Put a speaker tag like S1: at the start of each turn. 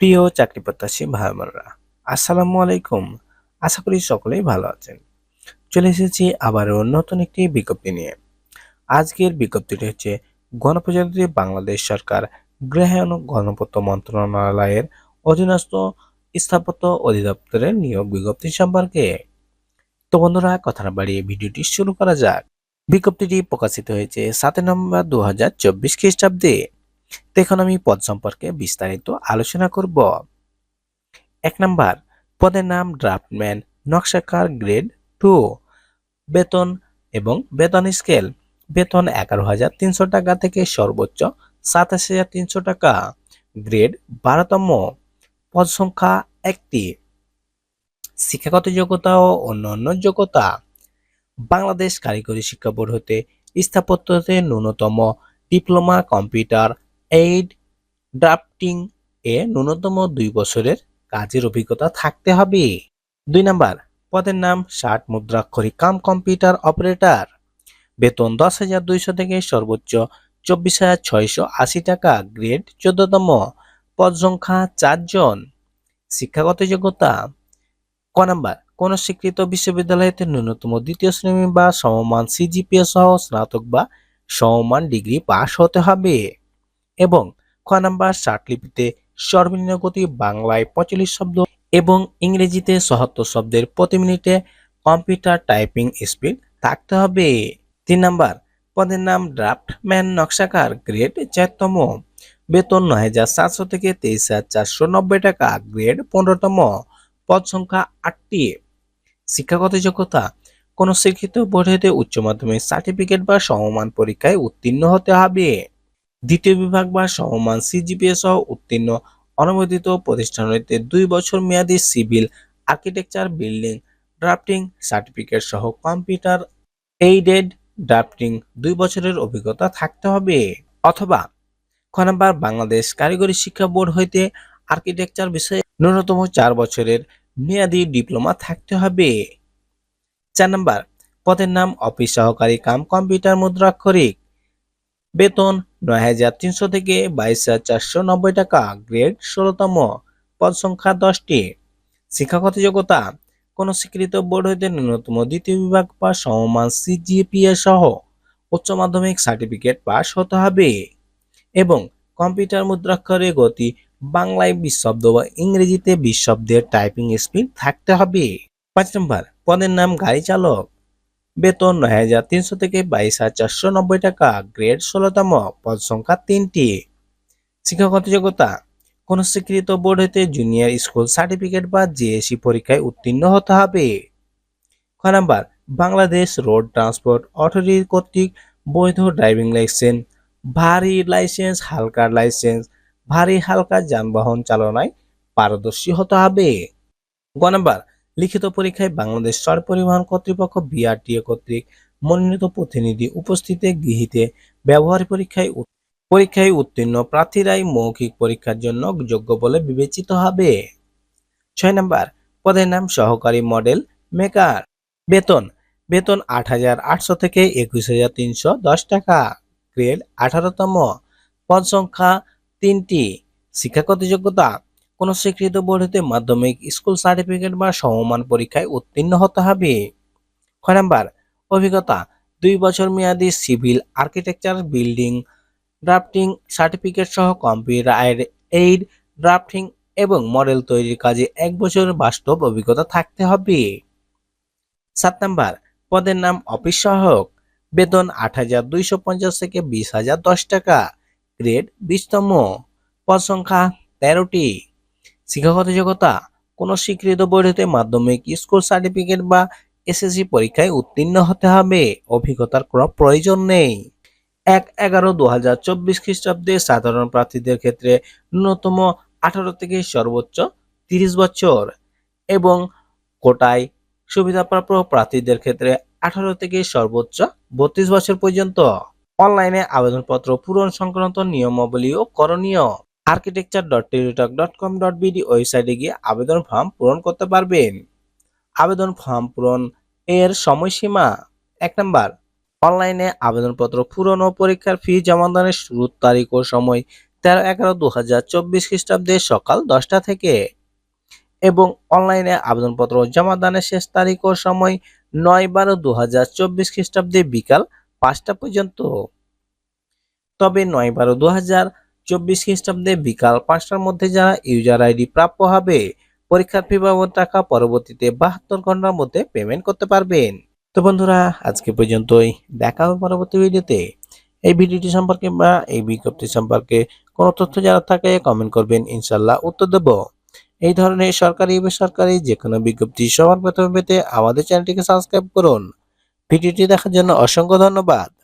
S1: প্রিয় চাকরি প্রত্যাশী ভাই বোনরা আসসালামু আলাইকুম আশা করি সকলেই ভালো আছেন চলে এসেছি আবারও নতুন একটি বিজ্ঞপ্তি নিয়ে আজকের বিজ্ঞপ্তিটি হচ্ছে গণপ্রজাতন্ত্রী বাংলাদেশ সরকার গৃহায়ন গণপত্র মন্ত্রণালয়ের অধীনস্থ স্থাপত্য অধিদপ্তরের নিয়োগ বিজ্ঞপ্তি সম্পর্কে তো বন্ধুরা কথা না বাড়িয়ে ভিডিওটি শুরু করা যাক বিজ্ঞপ্তিটি প্রকাশিত হয়েছে সাতই নভেম্বর দু হাজার চব্বিশ খ্রিস্টাব্দে দেখুন আমি পদ সম্পর্কে বিস্তারিত আলোচনা করব এক নাম্বার পদের নাম ড্রাফটম্যান নকশাকার গ্রেড টু বেতন এবং বেতন স্কেল বেতন এগারো হাজার তিনশো টাকা থেকে সর্বোচ্চ সাতাশ হাজার তিনশো টাকা গ্রেড বারোতম পদ সংখ্যা একটি শিক্ষাগত যোগ্যতা ও অন্যান্য যোগ্যতা বাংলাদেশ কারিগরি শিক্ষা বোর্ড হতে স্থাপত্যতে ন্যূনতম ডিপ্লোমা কম্পিউটার এইড ড্রাফটিং এ ন্যূনতম দুই বছরের কাজের অভিজ্ঞতা থাকতে হবে দুই নাম্বার পদের নাম ষাট মুদ্রাক্ষরিক কাম কম্পিউটার অপারেটর বেতন দশ হাজার দুইশো থেকে সর্বোচ্চ চব্বিশ হাজার ছয়শো আশি টাকা গ্রেড চোদ্দতম পদ সংখ্যা চারজন শিক্ষাগত যোগ্যতা ক নাম্বার কোন স্বীকৃত বিশ্ববিদ্যালয়তে ন্যূনতম দ্বিতীয় শ্রেণী বা সমমান সিজিপিএ সহ স্নাতক বা সমমান ডিগ্রি পাশ হতে হবে এবং খ নাম্বার লিপিতে সর্বনিম্ন গতি বাংলায় পঁয়তাল্লিশ শব্দ এবং ইংরেজিতে সহাত্তর শব্দের প্রতি মিনিটে কম্পিউটার টাইপিং স্পিড থাকতে হবে তিন নাম্বার পদের নাম ড্রাফটম্যান নকশাকার গ্রেড চারতম বেতন নয় হাজার সাতশো থেকে তেইশ হাজার চারশো নব্বই টাকা গ্রেড পনেরোতম পদ সংখ্যা আটটি শিক্ষাগত যোগ্যতা কোনো শিক্ষিত বোর্ড হতে উচ্চ মাধ্যমিক সার্টিফিকেট বা সমমান পরীক্ষায় উত্তীর্ণ হতে হবে দ্বিতীয় বিভাগ বা সমমান সিজিপিএ সহ উত্তীর্ণ অনুমোদিত প্রতিষ্ঠান হইতে দুই বছর মেয়াদী civil architecture building drafting certificate সহ কম্পিউটার এইডেড ড্রাফটিং দুই বছরের অভিজ্ঞতা থাকতে হবে অথবা খ বাংলাদেশ কারিগরি শিক্ষা বোর্ড হইতে আর্কিটেকচার বিষয়ে ন্যূনতম চার বছরের মেয়াদী ডিপ্লোমা থাকতে হবে চার নম্বর পদের নাম অফিস সহকারী কাম কম্পিউটার মুদ্রাক্ষরিক বেতন নয় হাজার তিনশো থেকে বাইশ হাজার চারশো নব্বই টাকা গ্রেড ষোলোতম পদ সংখ্যা দশটি শিক্ষাগত যোগ্যতা কোন স্বীকৃত বোর্ড হইতে ন্যূনতম দ্বিতীয় বিভাগ বা সমমান সিজিপিএ সহ উচ্চ মাধ্যমিক সার্টিফিকেট পাস হতে হবে এবং কম্পিউটার মুদ্রাক্ষরে গতি বাংলায় বিশ শব্দ বা ইংরেজিতে বিশ শব্দের টাইপিং স্পিড থাকতে হবে পাঁচ নম্বর পদের নাম গাড়ি চালক বেতন নয় হাজার তিনশো থেকে বাইশ হাজার চারশো নব্বই টাকা গ্রেড ষোলোতম পদ সংখ্যা তিনটি শিক্ষাগত যোগ্যতা কোনো স্বীকৃত বোর্ড হতে জুনিয়র স্কুল সার্টিফিকেট বা জিএসি পরীক্ষায় উত্তীর্ণ হতে হবে খ নাম্বার বাংলাদেশ রোড ট্রান্সপোর্ট অথরিটির কর্তৃক বৈধ ড্রাইভিং লাইসেন্স ভারী লাইসেন্স হালকা লাইসেন্স ভারী হালকা যানবাহন চালনায় পারদর্শী হতে হবে গ নাম্বার লিখিত পরীক্ষায় বাংলাদেশ পরিবহন কর্তৃপক্ষ বিআরটিএ কর্তৃক মনোনীত প্রতিনিধি উপস্থিতে গৃহীতে ব্যবহার পরীক্ষায় পরীক্ষায় উত্তীর্ণ প্রার্থীরাই মৌখিক পরীক্ষার জন্য যোগ্য বলে বিবেচিত হবে ছয় নম্বর পদের নাম সহকারী মডেল মেকার বেতন বেতন আট হাজার আটশো থেকে একুশ হাজার তিনশো দশ টাকা গ্রেড আঠারোতম পদ সংখ্যা তিনটি শিক্ষাগত যোগ্যতা কোনো স্বীকৃত বোর্ড হতে মাধ্যমিক স্কুল সার্টিফিকেট বা সমমান পরীক্ষায় উত্তীর্ণ হতে হবে ছয় নাম্বার অভিজ্ঞতা দুই বছর মেয়াদি civil architecture building drafting certificate সহ কম্পিউটার এইড ড্রাফটিং এবং মডেল তৈরির কাজে এক বছরের বাস্তব অভিজ্ঞতা থাকতে হবে সাত নম্বর পদের নাম অফিস সহক বেতন আট হাজার দুইশো পঞ্চাশ থেকে বিশ হাজার দশ টাকা গ্রেড বিশতম পদ সংখ্যা তেরোটি শিক্ষাগত যোগ্যতা কোনো স্বীকৃত বোর্ড হতে মাধ্যমিক স্কুল সার্টিফিকেট বা এসএসসি পরীক্ষায় উত্তীর্ণ হতে হবে অভিজ্ঞতার কোনো প্রয়োজন নেই এক এগারো দু হাজার চব্বিশ খ্রিস্টাব্দে সাধারণ প্রার্থীদের ক্ষেত্রে ন্যূনতম আঠারো থেকে সর্বোচ্চ তিরিশ বছর এবং কোটায় সুবিধাপ্রাপ্ত প্রার্থীদের ক্ষেত্রে আঠারো থেকে সর্বোচ্চ বত্রিশ বছর পর্যন্ত অনলাইনে আবেদনপত্র পূরণ সংক্রান্ত নিয়মাবলীও করণীয় architecture dot Teletalk dot com dot BD ওয়েবসাইটে গিয়ে আবেদন ফর্ম পূরণ করতে পারবেন আবেদন ফর্ম পূরণ এর সময়সীমা এক নম্বর অনলাইনে আবেদনপত্র পূরণ ও পরীক্ষার ফি জমা দানের শুরুর তারিখ ও সময় তেরো এগারো দু হাজার চব্বিশ খ্রিস্টাব্দে সকাল দশটা থেকে এবং অনলাইনে আবেদনপত্র জমা দানের শেষ তারিখ ও সময় নয় বারো দু হাজার চব্বিশ খ্রিস্টাব্দে বিকাল পাঁচটা পর্যন্ত তবে নয় বারো দু হাজার চব্বিশ খ্রিস্টাব্দে বিকাল পাঁচটার মধ্যে যারা ইউজার আইডি প্রাপ্য হবে পরীক্ষার ফি বাবদ টাকা পরবর্তীতে বাহাত্তর ঘন্টার মধ্যে পেমেন্ট করতে পারবেন তো বন্ধুরা আজকে পর্যন্তই দেখা হবে পরবর্তী ভিডিওতে এই ভিডিওটি সম্পর্কে বা এই বিজ্ঞপ্তি সম্পর্কে কোনো তথ্য যারা থাকে কমেন্ট করবেন ইনশাল্লাহ উত্তর দেব এই ধরনের সরকারি বেসরকারি যে কোনো বিজ্ঞপ্তি সবার প্রথমে পেতে আমাদের চ্যানেলটিকে সাবস্ক্রাইব করুন ভিডিওটি দেখার জন্য অসংখ্য ধন্যবাদ